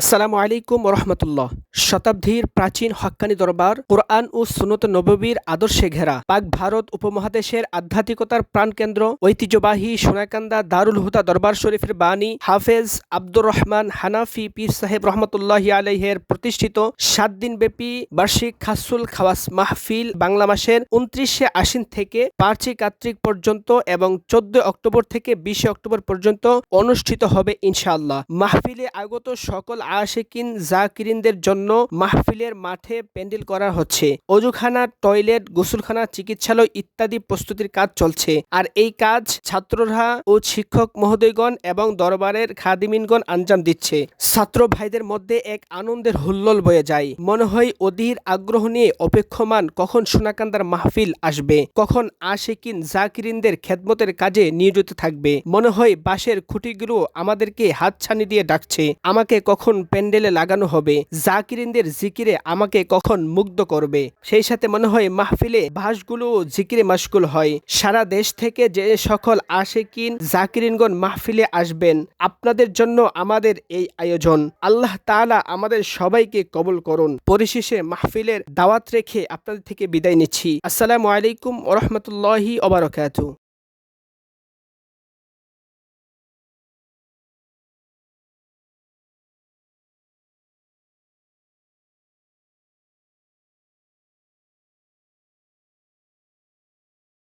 আসসালামু আলাইকুম রহমতুল্লাহ শতাব্দীর প্রাচীন হক্কানি দরবার, কোরআন ও সুনত নববীর আদর্শে ঘেরা। পাক ভারত উপমহাদেশের আধ্যাত্মিকতার প্রাণকেন্দ্র, ঐতিহ্যবাহী সোনাকান্দা দারুল হুদা দরবার শরীফের বাণী হাফেজ আব্দুর রহমান হানাফি পীর সাহেব রহমতুল্লাহ আলহের প্রতিষ্ঠিত সাত দিনব্যাপী বার্ষিক খাসুল খাওয়াস মাহফিল বাংলা মাসের উনত্রিশে আশ্বিন থেকে পাঁচই কার্তিক পর্যন্ত এবং চোদ্দ অক্টোবর থেকে বিশে অক্টোবর পর্যন্ত অনুষ্ঠিত হবে ইনশাআল্লাহ। মাহফিলে আগত সকল আশেকিন জাকিরিনদের জন্য মাহফিলের মাঠে প্যান্ডেল করা হচ্ছে। অজুখানা, টয়লেট, গোসলখানা, চিকিৎসালয় ইত্যাদি প্রস্তুতির কাজ চলছে। আর এই কাজ ছাত্ররা ও শিক্ষক মহোদয়গণ এবং দরবারের খাদিমিনগণ আঞ্জাম দিচ্ছে। ছাত্র ভাইদের মধ্যে এক আনন্দের হুল্লোল বয়ে যায়। মনে হয় অধীর আগ্রহ নিয়ে অপেক্ষমান কখন সোনাকান্দার মাহফিল আসবে, কখন আশেকিন জাকিরিনদের খেদমতের কাজে নিয়োজিত থাকবে। মনে হয় বাঁশের খুঁটিগুলো আমাদেরকে হাতছানি দিয়ে ডাকছে। আমাকে কখন প্যান্ডেলে লাগানো হবে, জাকিরিনদের জিকিরে আমাকে কখন মুগ্ধ করবে। সেই সাথে মনে হয় মাহফিলে বাসগুলো জিকিরে মাসগুল হয়। সারা দেশ থেকে যে সকল আশেকিন, জাকিরিনগণ মাহফিলে আসবেন, আপনাদের জন্য আমাদের এই আয়োজন। আল্লাহ তাআলা আমাদের সবাইকে কবল করুন। পরিশেষে মাহফিলের দাওয়াত রেখে আপনাদের থেকে বিদায় নিচ্ছি। আসসালামু আলাইকুম ওরহমতুল্লাহি ওবারকাতু